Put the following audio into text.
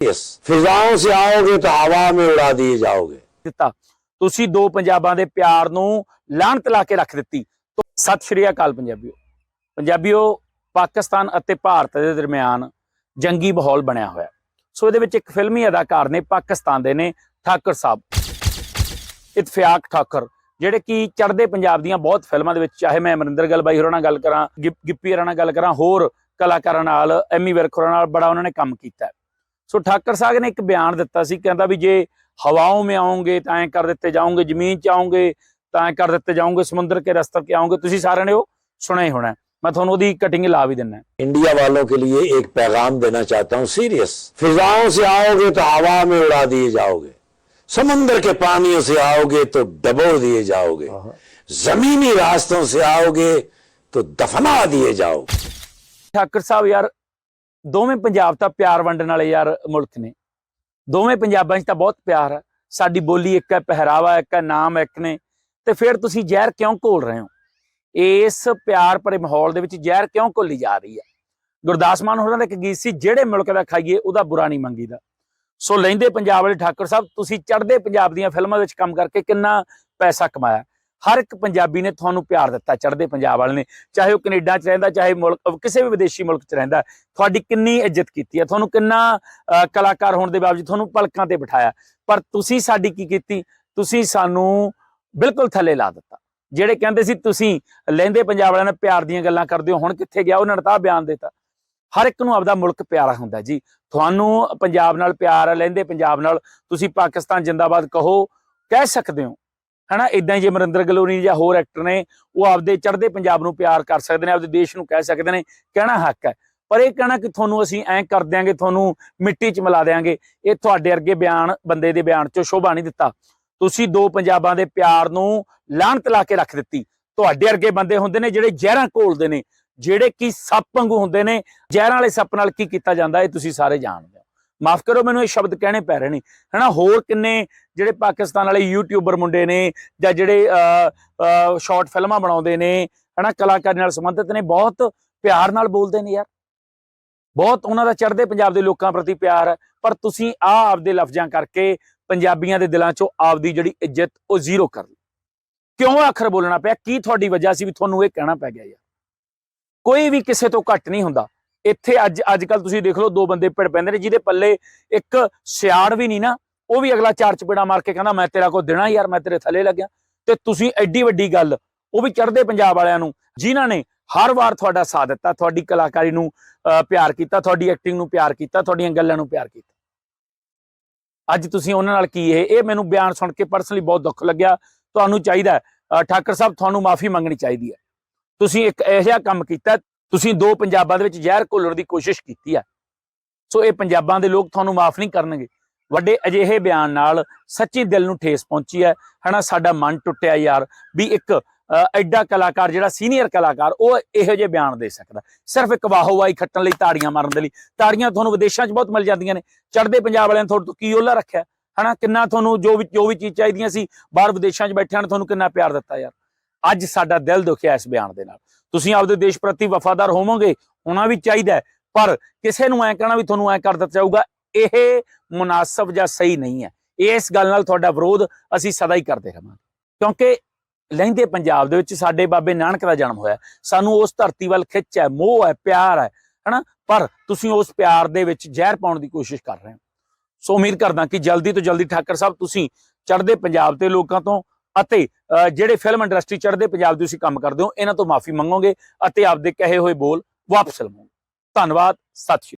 Yes फिजाओं से आओगे तो हवा में उड़ा दिए जाओगे ਦਿੱਤਾ ਤੁਸੀਂ ਦੋ ਪੰਜਾਬਾਂ ਦੇ ਪਿਆਰ ਨੂੰ ਲਾਹਨਤ ਲਾ ਕੇ ਰੱਖ ਦਿੱਤੀ ਤੋ ਸਤਿ ਸ਼੍ਰੀ ਅਕਾਲ ਪੰਜਾਬੀਓ ਪੰਜਾਬੀਓ ਪਾਕਿਸਤਾਨ ਅਤੇ ਭਾਰਤ ਦੇ ਦਰਮਿਆਨ ਜੰਗੀ ਮਾਹੌਲ ਬਣਿਆ ਹੋਇਆ ਹੈ। ਸੋ ਇਹਦੇ ਵਿੱਚ ਇੱਕ ਫਿਲਮੀ ਅਦਾਕਾਰ ਨੇ ਪਾਕਿਸਤਾਨ ਦੇ ਨੇ ਠਾਕਰ ਸਾਹਿਬ ਇਤਫਾਕ ਠਾਕਰ ਜਿਹੜੇ ਕਿ ਚੜ੍ਹਦੇ ਪੰਜਾਬ ਦੀਆਂ ਬਹੁਤ ਫਿਲਮਾਂ ਦੇ ਵਿੱਚ ਚਾਹੇ ਮੈਂ ਅਮਰਿੰਦਰ ਗਿੱਲ ਬਾਈ ਹੋਰਾਂ ਨਾਲ ਗੱਲ ਕਰਾਂ ਗਿ- ਗਿੱਪੀ ਹੋਰਾਂ ਨਾਲ ਗੱਲ ਕਰਾਂ ਹੋਰ ਕਲਾਕਾਰਾਂ ਨਾਲ ਐਮੀ ਵਿਰਕ ਹੋਰਾਂ ਨਾਲ ਬੜਾ ਉਹਨਾਂ ਨੇ ਕੰਮ ਕੀਤਾ ਹੈ। सो ठाकर साहब ने एक बयान दिता से कहता भी जे हवाओं में आओगे तो ए कर ਦਿੱਤੇ जाओगे ज़मीन च आओगे तो ए कर ਦਿੱਤੇ जाओगे समुद्र के रस्त के आओगे तुम सारे ने ਉਹ सुना ही होना मैं थोड़ा ओदी कटिंग ला भी दिना इंडिया वालों के लिए एक पैगाम देना चाहता हूँ सीरियस फिजाओं से आओगे तो हवा में उड़ा दिए जाओगे समंदर के पानियों से आओगे तो डबो दिए जाओगे जमीनी रास्तों से आओगे तो दफना दिए जाओगे ठाकर साहब यार ਦੋਵੇਂ ਪੰਜਾਬ ਤਾਂ ਪਿਆਰ ਵੰਡਣ ਵਾਲੇ ਯਾਰ ਮੁਲਕ ਨੇ। ਦੋਵੇਂ ਪੰਜਾਬਾਂ 'ਚ ਤਾਂ ਬਹੁਤ ਪਿਆਰ ਹੈ ਸਾਡੀ ਬੋਲੀ ਇੱਕ ਹੈ, ਪਹਿਰਾਵਾ ਇੱਕ ਹੈ, ਨਾਮ ਇੱਕ ਨੇ। ਤੇ ਫਿਰ ਤੁਸੀਂ ਜ਼ਹਿਰ ਕਿਉਂ ਘੋਲ ਰਹੇ ਹੋ? ਇਸ ਪਿਆਰ ਭਰੇ ਮਾਹੌਲ ਦੇ ਵਿੱਚ ਜ਼ਹਿਰ ਕਿਉਂ ਘੋਲੀ ਜਾ ਰਹੀ ਹੈ? ਗੁਰਦਾਸ ਮਾਨ ਹੋਰਾਂ ਦਾ ਇੱਕ ਗੀਤ ਸੀ, ਜਿਹੜੇ ਮੁਲਕ ਦਾ ਖਾਈਏ, ਉਹਦਾ ਬੁਰਾ ਨਹੀਂ ਮੰਗੀਦਾ। ਸੋ ਲੈਂਦੇ ਪੰਜਾਬ ਵਾਲੇ ਠਾਕੁਰ ਸਾਹਿਬ, ਤੁਸੀਂ ਚੜ੍ਹਦੇ ਪੰਜਾਬ ਦੀਆਂ ਫਿਲਮਾਂ ਵਿੱਚ ਕੰਮ ਕਰਕੇ ਕਿੰਨਾ ਪੈਸਾ ਕਮਾਇਆ? ਹਰ ਇੱਕ ਪੰਜਾਬੀ ਨੇ ਤੁਹਾਨੂੰ ਪਿਆਰ ਦਿੱਤਾ ਚੜ੍ਹਦੇ ਪੰਜਾਬ ਵਾਲੇ ਨੇ ਚਾਹੇ ਉਹ ਕੈਨੇਡਾ 'ਚ ਰਹਿੰਦਾ ਚਾਹੇ ਮੁਲਕ ਕਿਸੇ ਵੀ ਵਿਦੇਸ਼ੀ ਮੁਲਕ 'ਚ ਰਹਿੰਦਾ ਤੁਹਾਡੀ ਕਿੰਨੀ ਇੱਜ਼ਤ ਕੀਤੀ ਹੈ ਤੁਹਾਨੂੰ ਕਿੰਨਾ ਅਹ, ਕਲਾਕਾਰ ਹੋਣ ਦੇ ਬਾਵਜੂਦ ਤੁਹਾਨੂੰ ਪਲਕਾਂ ਤੇ ਬਿਠਾਇਆ ਪਰ ਤੁਸੀਂ ਸਾਡੀ ਕੀ ਕੀਤੀ? ਤੁਸੀਂ ਸਾਨੂੰ ਬਿਲਕੁਲ ਥੱਲੇ ਲਾ ਦਿੱਤਾ। ਜਿਹੜੇ ਕਹਿੰਦੇ ਸੀ ਤੁਸੀਂ ਲੈਂਦੇ ਪੰਜਾਬ ਵਾਲਿਆਂ ਨਾਲ ਪਿਆਰ ਦੀਆਂ ਗੱਲਾਂ ਕਰਦੇ ਹੋ ਹੁਣ ਕਿੱਥੇ ਗਿਆ? ਉਹਨਾਂ ਨੇ ਤਾਂ ਬਿਆਨ ਦਿੱਤਾ। ਹਰ ਇੱਕ ਨੂੰ ਆਪਦਾ ਮੁਲਕ ਪਿਆਰਾ ਹੁੰਦਾ ਜੀ। ਤੁਹਾਨੂੰ ਪੰਜਾਬ ਨਾਲ ਪਿਆਰ ਹੈ ਲੈਂਦੇ ਪੰਜਾਬ ਨਾਲ ਤੁਸੀਂ ਪਾਕਿਸਤਾਨ ਜਿੰਦਾਬਾਦ ਕਹੋ ਕਹਿ ਸਕਦੇ ਹੋ। ਹਨਾ? ਇਦਾਂ ਹੀ ਜੇ ਅਮਰਿੰਦਰ ਗਲੋਰੀ ਜਾਂ ਹੋਰ ਐਕਟਰ ਨੇ, ਉਹ ਆਪਦੇ ਚੜ੍ਹਦੇ ਪੰਜਾਬ ਨੂੰ ਪਿਆਰ ਕਰ ਸਕਦੇ ਨੇ, ਆਪਦੇ ਦੇਸ਼ ਨੂੰ ਕਹਿ ਸਕਦੇ ਨੇ, ਕਹਿਣਾ ਹੱਕ ਹੈ। ਪਰ ਇਹ ਕਹਿਣਾ ਕਿ ਤੁਹਾਨੂੰ ਅਸੀਂ ਐਂ ਕਰ ਦਿਆਂਗੇ, ਤੁਹਾਨੂੰ ਮਿੱਟੀ 'ਚ ਮਿਲਾ ਦਿਆਂਗੇ। ਇਹ ਤੁਹਾਡੇ ਅਰਗੇ ਬਿਆਨ, ਬੰਦੇ ਦੇ ਬਿਆਨ 'ਚੋਂ ਸ਼ੋਭਾ ਨਹੀਂ ਦਿੱਤਾ। ਤੁਸੀਂ ਦੋ ਪੰਜਾਬਾਂ ਦੇ ਪਿਆਰ ਨੂੰ ਲਾਹਨਤ ਲਾ ਕੇ ਰੱਖ ਦਿੱਤੀ। ਤੁਹਾਡੇ ਅਰਗੇ ਬੰਦੇ ਹੁੰਦੇ ਨੇ ਜਿਹੜੇ ਜ਼ਹਿਰਾਂ ਘੋਲਦੇ ਨੇ, ਜਿਹੜੇ ਕਿ ਸੱਪ ਵਾਂਗੂ ਹੁੰਦੇ ਨੇ। ਜ਼ਹਿਰਾਂ ਵਾਲੇ ਸੱਪ ਨਾਲ ਕੀ ਕੀਤਾ ਜਾਂਦਾ, ਇਹ ਤੁਸੀਂ ਸਾਰੇ ਜਾਣਦੇ ਹੋ। ਮਾਫ ਕਰੋ ਮੈਨੂੰ ਇਹ ਸ਼ਬਦ ਕਹਿਣੇ ਪੈ ਰਹੇ ਨੇ। ਹਨਾ, ਹੋਰ ਕਿੰਨੇ ਜਿਹੜੇ ਪਾਕਿਸਤਾਨ ਵਾਲੇ ਯੂਟਿਊਬਰ ਮੁੰਡੇ ਨੇ ਜਾਂ ਜਿਹੜੇ ਸ਼ਾਰਟ ਫਿਲਮਾਂ ਬਣਾਉਂਦੇ ਨੇ, ਹਨਾ, ਕਲਾਕਾਰੀ ਨਾਲ ਸੰਬੰਧਿਤ ਨੇ, ਬਹੁਤ ਪਿਆਰ ਨਾਲ ਬੋਲਦੇ ਨੇ ਯਾਰ। ਬਹੁਤ ਉਹਨਾਂ ਦਾ ਚੜ੍ਹਦੇ ਪੰਜਾਬ ਦੇ ਲੋਕਾਂ ਪ੍ਰਤੀ ਪਿਆਰ ਹੈ, ਪਰ ਤੁਸੀਂ ਆ ਆਪਦੇ ਲਫ਼ਜ਼ਾਂ ਕਰਕੇ ਪੰਜਾਬੀਆਂ ਦੇ ਦਿਲਾਂ 'ਚੋਂ ਆਪਦੀ ਜਿਹੜੀ ਇੱਜ਼ਤ, ਉਹ ਜ਼ੀਰੋ ਕਰ ਲਈ ਕਿਉਂ ਆਖਰ ਬੋਲਣਾ ਪਿਆ? ਕੀ ਤੁਹਾਡੀ ਵਜ੍ਹਾ ਸੀ ਵੀ ਤੁਹਾਨੂੰ ਇਹ ਕਹਿਣਾ ਪੈ ਗਿਆ ਯਾਰ? ਕੋਈ ਵੀ ਕਿਸੇ ਤੋਂ ਘੱਟ ਨਹੀਂ ਹੁੰਦਾ। ਇੱਥੇ ਅੱਜ ਅੱਜ ਕੱਲ ਤੁਸੀਂ ਦੇਖ ਲਓ ਦੋ ਬੰਦੇ ਪਿੜ ਪੈਂਦੇ ਨੇ ਜਿਹਦੇ ਪੱਲੇ ਇੱਕ ਸਿਆੜ ਵੀ ਨਹੀਂ ਨਾ ਉਹ ਵੀ ਅਗਲਾ ਚਾਰ ਚਪੇੜਾ ਮਾਰ ਕੇ ਕਹਿੰਦਾ ਮੈਂ ਤੇਰਾ ਕੋ ਦੇਣਾ ਯਾਰ ਮੈਂ ਤੇਰੇ ਥੱਲੇ ਲੱਗਿਆ। ਤੇ ਤੁਸੀਂ ਐਡੀ ਵੱਡੀ ਗੱਲ ਉਹ ਵੀ ਚੜ੍ਹਦੇ ਪੰਜਾਬ ਵਾਲਿਆਂ ਨੂੰ ਜਿਨ੍ਹਾਂ ਨੇ ਹਰ ਵਾਰ ਤੁਹਾਡਾ ਸਾਥ ਦਿੱਤਾ ਤੁਹਾਡੀ ਕਲਾਕਾਰੀ ਨੂੰ ਅਹ, ਪਿਆਰ ਕੀਤਾ ਤੁਹਾਡੀ ਐਕਟਿੰਗ ਨੂੰ ਪਿਆਰ ਕੀਤਾ ਤੁਹਾਡੀਆਂ ਗੱਲਾਂ ਨੂੰ ਪਿਆਰ ਕੀਤਾ। ਅੱਜ ਤੁਸੀਂ ਉਹਨਾਂ ਨਾਲ ਕੀ ਇਹ ਇਹ ਮੈਨੂੰ ਬਿਆਨ ਸੁਣ ਕੇ ਪਰਸਨਲੀ ਬਹੁਤ ਦੁੱਖ ਲੱਗਿਆ। ਤੁਹਾਨੂੰ ਚਾਹੀਦਾ ਹੈ, ਠਾਕਰ ਸਾਹਿਬ ਤੁਹਾਨੂੰ ਮਾਫੀ ਮੰਗਣੀ ਚਾਹੀਦੀ ਹੈ। ਤੁਸੀਂ ਇੱਕ ਇਹੋ ਜਿਹਾ ਕੰਮ ਕੀਤਾ ਤੁਸੀਂ ਦੋ ਪੰਜਾਬਾਂ ਦੇ ਵਿੱਚ ਜ਼ਹਿਰ ਘੋਲਣ ਦੀ ਕੋਸ਼ਿਸ਼ ਕੀਤੀ ਹੈ ਸੋ ਇਹ ਪੰਜਾਬਾਂ ਦੇ ਲੋਕ ਤੁਹਾਨੂੰ ਮਾਫ ਨਹੀਂ ਕਰਨਗੇ। ਵੱਡੇ ਅਜਿਹੇ ਬਿਆਨ ਨਾਲ ਸੱਚੀ ਦਿਲ ਨੂੰ ਠੇਸ ਪਹੁੰਚੀ ਹੈ। ਹਨਾ, ਸਾਡਾ ਮਨ ਟੁੱਟਿਆ ਯਾਰ ਵੀ ਇੱਕ ਐਡਾ ਕਲਾਕਾਰ ਜਿਹੜਾ ਸੀਨੀਅਰ ਕਲਾਕਾਰ, ਉਹ ਇਹੋ ਜਿਹੇ ਬਿਆਨ ਦੇ ਸਕਦਾ। ਸਿਰਫ ਇੱਕ ਵਾਹੋਵਾਈ ਖੱਟਣ ਲਈ, ਤਾੜੀਆਂ ਮਾਰਨ ਦੇ ਲਈ। ਤਾੜੀਆਂ ਤੁਹਾਨੂੰ ਵਿਦੇਸ਼ਾਂ 'ਚ ਬਹੁਤ ਮਿਲ ਜਾਂਦੀਆਂ ਨੇ। ਚੜ੍ਹਦੇ ਪੰਜਾਬ ਵਾਲਿਆਂ ਨੇ ਤੁਹਾਡੇ ਤੋਂ ਕੀ ਓਲਾ ਰੱਖਿਆ? ਹਨਾ, ਕਿੰਨਾ ਤੁਹਾਨੂੰ ਜੋ ਵੀ ਜੋ ਵੀ ਚੀਜ਼ ਚਾਹੀਦੀਆਂ ਸੀ, ਬਾਹਰ ਵਿਦੇਸ਼ਾਂ 'ਚ ਬੈਠਿਆਂ ਨੇ ਤੁਹਾਨੂੰ ਕਿੰਨਾ ਪਿਆਰ ਦਿੱਤਾ ਯਾਰ? ਅੱਜ ਸਾਡਾ ਦਿਲ ਦੁਖਿਆ ਇਸ ਬਿਆਨ ਦੇ ਨਾਲ। ਤੁਸੀਂ ਆਪਦੇ ਦੇਸ਼ ਪ੍ਰਤੀ ਵਫਾਦਾਰ ਹੋਵੋਗੇ, ਹੋਣਾ ਵੀ ਚਾਹੀਦਾ ਪਰ ਕਿਸੇ ਨੂੰ ਐ ਕਹਿਣਾ ਵੀ ਤੁਹਾਨੂੰ ਐ ਕਰ ਦਿੱਤਾ ਜਾਊਗਾ, ਇਹ ਮੁਨਾਸਬ ਜਾਂ ਸਹੀ ਨਹੀਂ ਹੈ। ਇਸ ਗੱਲ ਨਾਲ ਤੁਹਾਡਾ ਵਿਰੋਧ ਅਸੀਂ ਸਦਾ ਹੀ ਕਰਦੇ ਰਹਾਂਗੇ। ਕਿਉਂਕਿ ਲਹਿੰਦੇ ਪੰਜਾਬ ਦੇ ਵਿੱਚ ਸਾਡੇ ਬਾਬੇ ਨਾਨਕ ਦਾ ਜਨਮ ਹੋਇਆ। ਸਾਨੂੰ ਉਸ ਧਰਤੀ ਵੱਲ ਖਿੱਚ ਹੈ, ਮੋਹ ਹੈ, ਪਿਆਰ ਹੈ, ਹਨਾ? ਪਰ ਤੁਸੀਂ ਉਸ ਪਿਆਰ ਦੇ ਵਿੱਚ ਜ਼ਹਿਰ ਪਾਉਣ ਦੀ ਕੋਸ਼ਿਸ਼ ਕਰ ਰਹੇ ਹੋ। ਸੋ ਉਮੀਦ ਕਰਦਾ ਕਿ ਜਲਦੀ ਤੋਂ ਜਲਦੀ ਠਾਕਰ ਸਾਹਿਬ, ਤੁਸੀਂ ਚੜ੍ਹਦੇ ਪੰਜਾਬ ਦੇ ਲੋਕਾਂ ਤੋਂ ਅਤੇ ਜਿਹੜੇ ਫਿਲਮ ਇੰਡਸਟਰੀ ਚੜ੍ਹਦੇ ਪੰਜਾਬ ਦੇ ਤੁਸੀਂ ਕੰਮ ਕਰਦੇ ਹੋ, ਇਹਨਾਂ ਤੋਂ ਮਾਫੀ ਮੰਗੋਗੇ ਅਤੇ ਆਪਦੇ ਕਹੇ ਹੋਏ ਬੋਲ ਵਾਪਸ ਲਵੋਗੇ। ਧੰਨਵਾਦ, ਸਤਿ ਸ਼੍ਰੀ ਅਕਾਲ।